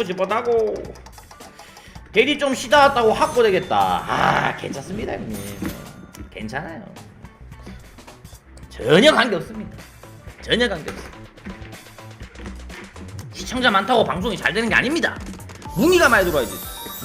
보고 싶었다고. 대리 좀 쉬다 왔다고 확보 되겠다. 아 괜찮습니다 형님. 괜찮아요. 전혀 관계없습니다. 전혀 관계없습니다. 시청자 많다고 방송이 잘 되는 게 아닙니다. 문의가 많이 들어야지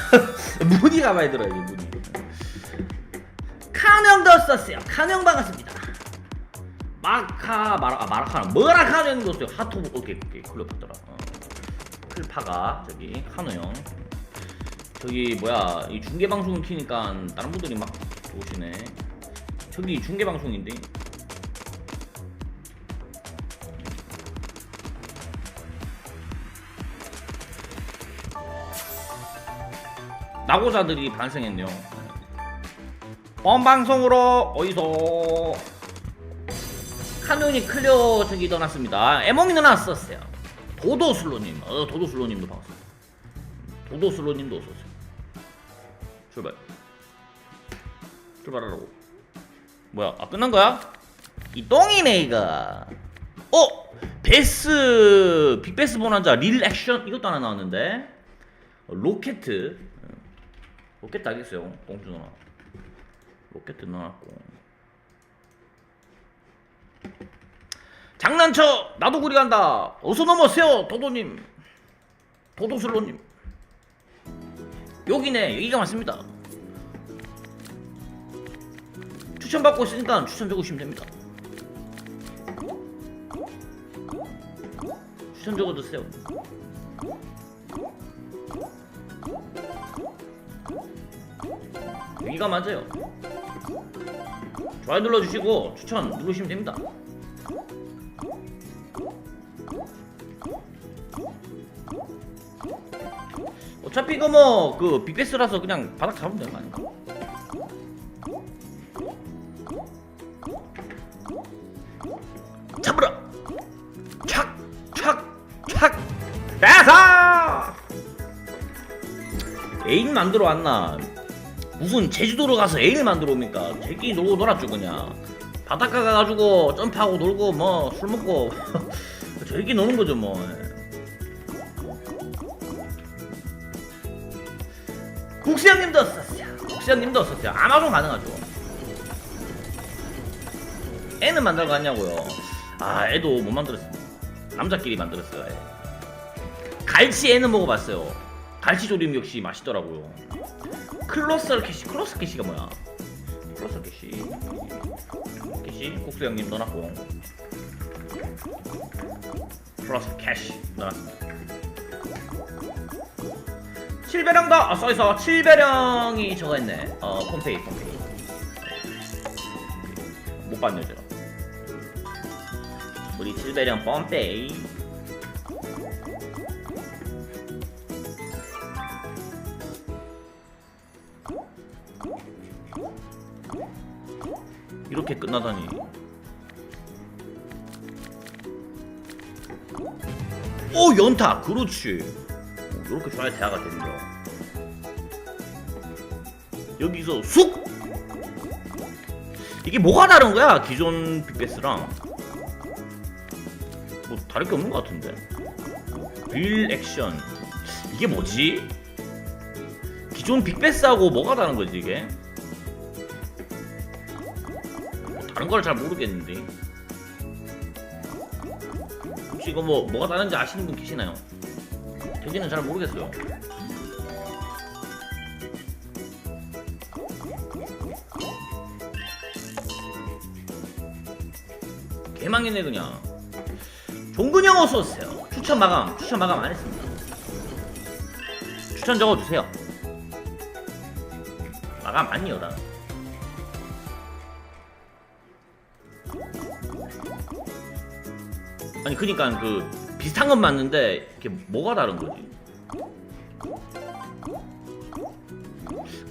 문의가 많이 들어야지 문의. 카명도 썼어요. 카명 반갑습니다. 마카 마라 아 마라카나. 뭐라 형도 썼어요? 하토브 오케이 오케이 클레오파트라. 어. 클파가 저기 카노 형 저기 뭐야 이 중계 방송을 키니까 다른 분들이 막 오시네 저기 중계 방송인데 나고자들이 반성했네요. 본 방송으로 어디서 카눈이 클리어 저기 떠났습니다. 에몽이 넣어놨었어요. 도도슬로님, 어 도도슬로님도 반갑습니다. 도도슬로님도 어서 오세요. 출발. 출발하라고. 뭐야? 아 끝난 거야? 이 똥이네 이거. 어? 베스 빅베스 보난자 릴 액션 이것도 하나 나왔는데 어, 로켓 로켓 알겠어요 똥주 누나 로켓 넣어놨고 장난쳐! 나도 구리 간다! 어서 넘어세요 도도님! 도도슬로님! 여기네 여기가 맞습니다. 추천 받고 있으니까 추천 적으시면 됩니다. 추천 적어주세요. 여기가 맞아요. 좋아요 눌러주시고 추천 누르시면 됩니다 어차피 이거 뭐 그 빅베스라서 그냥 바닥 잡으면 되는 거 아닌가? 잡으라! 착! 착! 착! 대사! 애인 만들어 왔나? 무슨 제주도로 가서 애인을 만들어 옵니까? 제끼 놀고 놀았죠 그냥 바닷가 가가지고 점프하고 놀고 뭐 술 먹고 저기 노는 거죠 뭐 국수형님도 썼어요. 국수형님도 썼어요. 아마존 가능하죠. 애는 만들어 갔냐고요. 아 애도 못 만들었어요. 남자끼리 만들었어요 애. 갈치 애는 먹어봤어요. 갈치 조림 역시 맛있더라고요. 클로스 캐시 클로스 캐시가 뭐야? 클로스 캐시. 캐시? 국수 형님 넣어놨고. 클로스 캐시 넣어놨습니다 칠배령도 아 써있어 칠배령이 저거 했네. 어 폼페이 폼페이. 못 봤네 저 우리 칠배령 pom페이. 이렇게 끝나다니. 오 연타! 그렇지 이렇게 줘야 대화가 되는 거 여기서 쑥! 이게 뭐가 다른 거야 기존 빅베스랑? 뭐 다를 게 없는 것 같은데. 빌 액션. 이게 뭐지? 기존 빅베스하고 뭐가 다른 거지 이게? 다른 걸 잘 모르겠는데. 혹시 이거 뭐 뭐가 다른지 아시는 분 계시나요? 저기는 잘 모르겠어요. 개망이네 그냥. 종근형 어서 오세요. 추천 마감, 추천 마감 안 했습니다. 추천 적어주세요. 마감 아니요 나. 아니 그니까 그 비슷한 건 맞는데 이게 뭐가 다른 거지?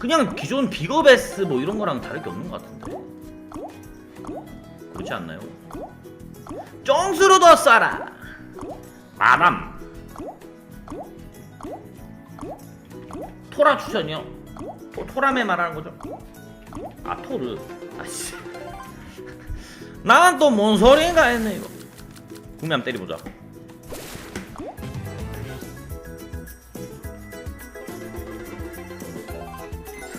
그냥 기존 비거베스 뭐 이런 거랑 다를 게 없는 것 같은데 그렇지 않나요? 쫑수로도 쏴라 마담 토라 추천이요? 토, 토라메 말하는 거죠? 아 토르 아씨 난 또 뭔 소리인가 했네 이거 국면 때려보자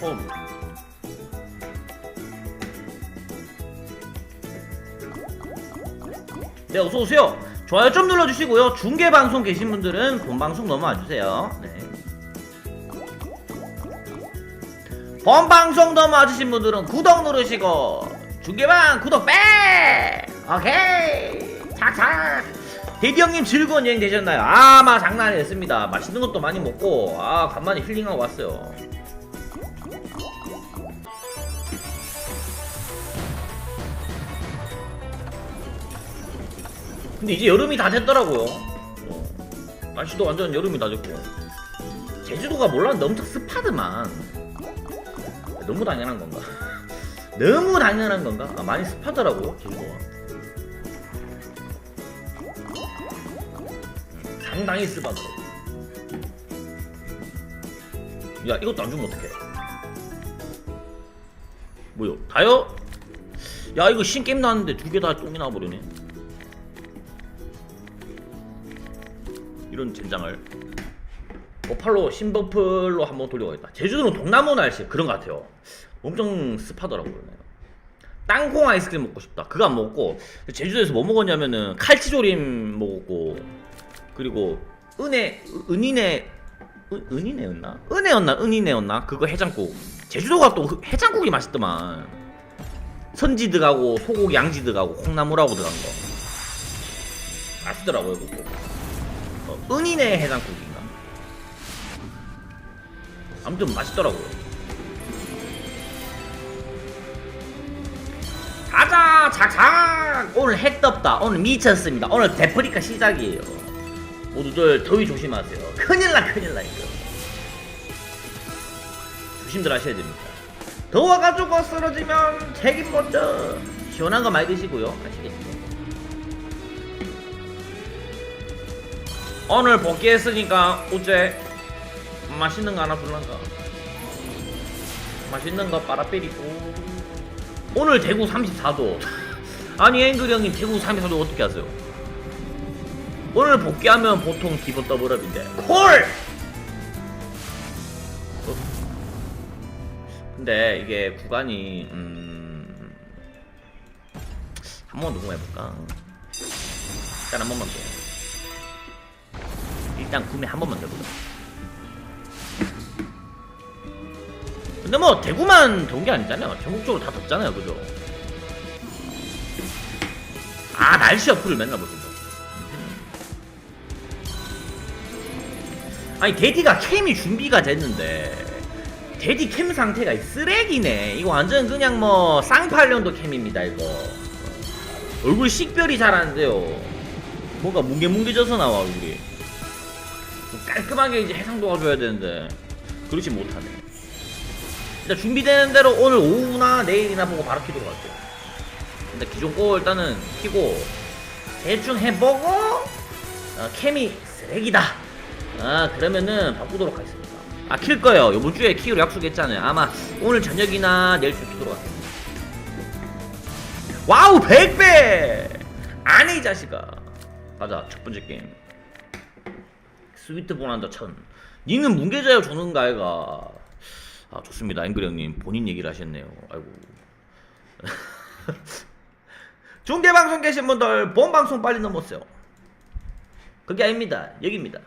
처음. 네, 어서 오세요. 좋아요 좀 눌러주시고요. 중계 방송 계신 분들은 본 방송 넘어와 주세요. 네. 본 방송 넘어와 주신 분들은 구독 누르시고 중계방 구독 빼. 오케이. 착착. 데디 형님 즐거운 여행 되셨나요? 아 마 장난 아니었습니다. 맛있는 것도 많이 먹고 아 간만에 힐링하고 왔어요. 근데 이제 여름이 다 됐더라고요. 어, 날씨도 완전 여름이 다 됐고. 제주도가 몰랐는데 엄청 습하더만. 너무 당연한 건가? 너무 당연한 건가? 아, 많이 습하더라고요, 제주도가. 상당히 습하더라고. 야, 이것도 안 주면 어떡해? 뭐요? 다요? 야, 이거 신게임 나왔는데 두 개 다 똥이 나와버리네. 이런 젠장을 버팔로 신버플로 한번 돌려가겠다. 제주도는 동남아 날씨 그런 것 같아요. 엄청 습하더라고요. 땅콩 아이스크림 먹고 싶다. 그거 안 먹고 제주도에서 뭐 먹었냐면은 칼치조림 먹었고 그리고 은혜 은인의 은, 은인애였나? 은혜였나? 은인애였나? 그거 해장국. 제주도가 또그 해장국이 맛있더만. 선지 들어가고 소고기 양지 들어가고 콩나물하고 들어간 거. 맛있더라고요 그거. 어, 은인의 해장국인가? 아무튼 맛있더라고요. 가자! 착착 오늘 해 떴다. 오늘 미쳤습니다. 오늘 데프리카 시작이에요. 모두들 더위 조심하세요. 큰일 나 큰일 나 이거. 조심들 하셔야 됩니다. 더워가지고 쓰러지면 책임 먼저 시원한 거 많이 드시고요. 아시겠죠 오늘 복귀했으니까 어제 맛있는 거 하나 줄란가 맛있는 거 빨아빼리고 오늘 대구 34도 아니 앵글 형님 대구 34도 어떻게 하세요? 오늘 복귀하면 보통 기본 더블업인데 콜! 어? 근데 이게 구간이 음... 한 번 녹음해볼까? 일단 한 번만 더 일단 구매 한 번만 더 해보자 근데 뭐 대구만 더운 게 아니잖아요. 전국적으로 다 덥잖아요, 그죠? 아 날씨 어플을 맨날 보신다. 아니 데디가 캠이 준비가 됐는데 데디 캠 상태가 쓰레기네. 이거 완전 그냥 뭐 쌍팔년도 캠입니다, 이거. 얼굴 식별이 잘 안 돼요. 뭔가 뭉게뭉게져서 나와 얼굴이. 좀 깔끔하게 이제 해상 도와줘야 되는데 그렇지 못하네. 일단 준비되는 대로 오늘 오후나 내일이나 보고 바로 키도록 할게요. 근데 기존 거 일단은 키고 대충 해보고 어, 캠이 쓰레기다. 아 그러면은 바꾸도록 하겠습니다. 아 킬 거예요. 이번 주에 키로 약속했잖아요. 아마 오늘 저녁이나 내일쯤 키도록 하겠습니다. 와우 100배! 아니 이 자식아. 가자 첫 번째 게임. 스위트 보난다 천. 니는 뭉개져야 조는가 아이가. 아 좋습니다. 앵글 형님 본인 얘기를 하셨네요. 아이고. 중계방송 계신 분들 본방송 빨리 넘었어요. 그게 아닙니다. 여기입니다.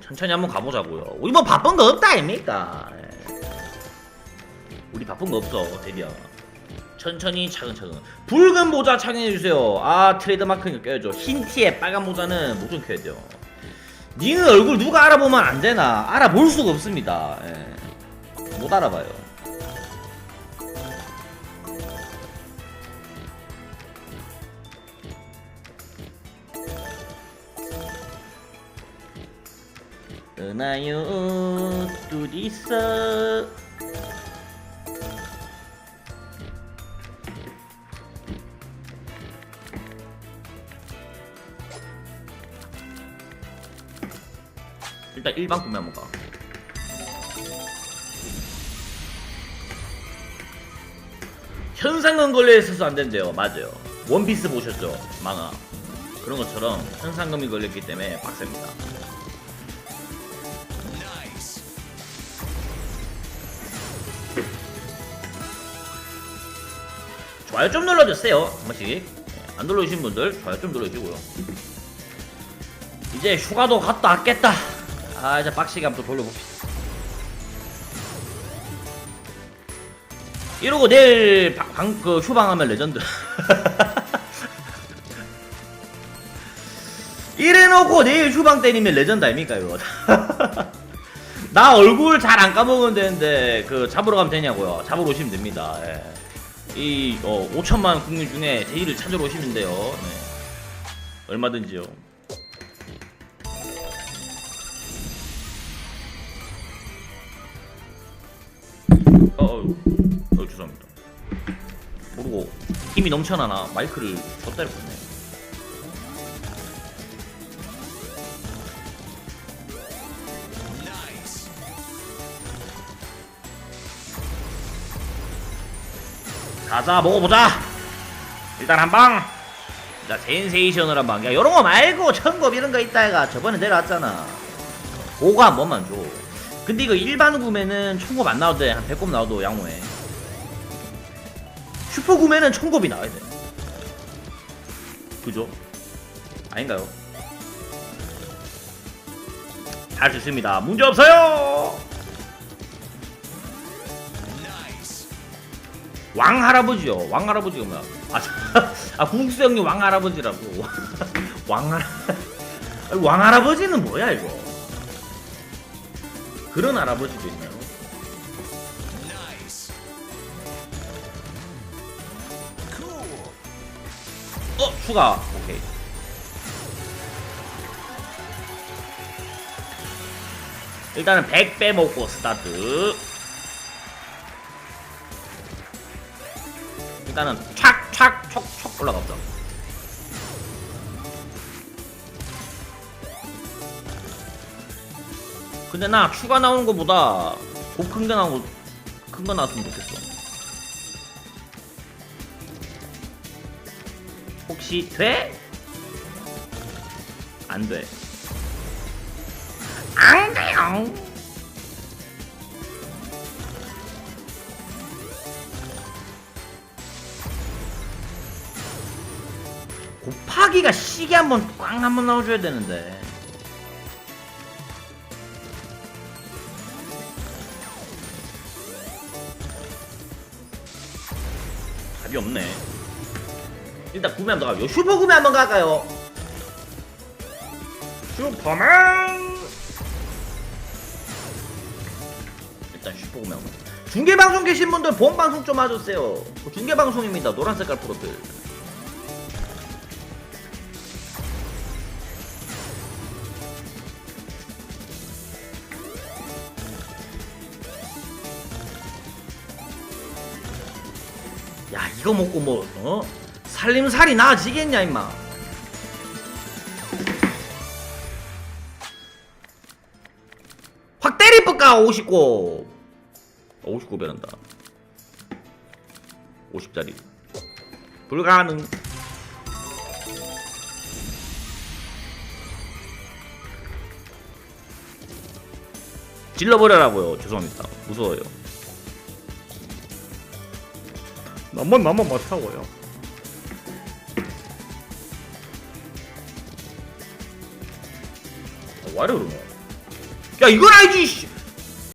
천천히 한번 가보자고요. 우리 뭐 바쁜 거 없다 아닙니까? 예. 우리 바쁜 거 없어 데뷔야 천천히 차근차근 붉은 모자 착용해주세요 아 트레이드 마크는 껴야죠 흰 티에 빨간 모자는 무조건 껴야 돼요 니는 얼굴 누가 알아보면 안 되나? 알아볼 수가 없습니다. 예. 못 알아봐요. 떠나요 둘이서 일단 일반 구매 한번 가. 현상금 걸려 있어서 안 된대요. 맞아요. 원피스 보셨죠? 만화 그런 것처럼 현상금이 걸렸기 때문에 빡셉니다. 좋아요 좀 눌러주세요. 한 번씩. 네, 안 눌러주신 분들 좋아요 좀 눌러주시고요. 이제 휴가도 갔다 왔겠다. 아 이제 빡시게 한번 또 돌려봅시다. 이러고 내일 방, 방- 그 휴방하면 레전드. 이래놓고 내일 휴방 때리면 레전드 아닙니까 이거? 나 얼굴 잘 안 까먹으면 되는데 그 잡으러 가면 되냐고요? 잡으러 오시면 됩니다. 예. 이 어, 5천만 국민 중에 제이를 찾으러 오시면 돼요. 네. 얼마든지요 어, 죄송합니다. 모르고 힘이 넘쳐나나 마이크를 줬다 했네. 가자 먹어보자! 일단 한방! 자 센세이션을 한방. 야 요런거 말고 천겁 이런거 있다 해가. 저번에 내려왔잖아. 그거 한 번만 줘 근데 이거 일반 구매는 천겁 안 나와도 돼한 100겁 나와도 양호해 슈퍼 구매는 천겁이 나와야 돼 그죠? 아닌가요? 할 수 있습니다 문제 없어요 왕 할아버지요. 왕 할아버지가 뭐야? 아, 저- 아 국수 형님 왕 할아버지라고. 왕 할. 왕 할아버지는 뭐야 이거? 그런 할아버지도 있나요? 어 추가. 오케이. 일단은 100 빼먹고 스타트. 일단은 촥촥 촉촉 올라가보자. 근데 나 추가 나오는 거보다 곱큰거 나오고 큰 거 나왔으면 좋겠어. 혹시 돼? 안 돼. 안 돼요. 곱하기가 시계 한번 꽝 한번 넣어줘야 되는데. 답이 없네. 일단 구매 한번 가요. 슈퍼 구매 한번 갈까요? 슈퍼맨. 일단 슈퍼 구매 한번. 중계 방송 계신 분들 본 방송 좀 와주세요. 중계 방송입니다. 노란 색깔 프로필. 이거 먹고 뭐 어? 살림살이 나아지겠냐 임마. 확 때리 뻗까 59 59 배란다. 50짜리. 불가능. 질러버려라고요. 죄송합니다. 무서워요 나만 맞다고요. 어, 와이래 그러노? 야 이건 알지. 씨.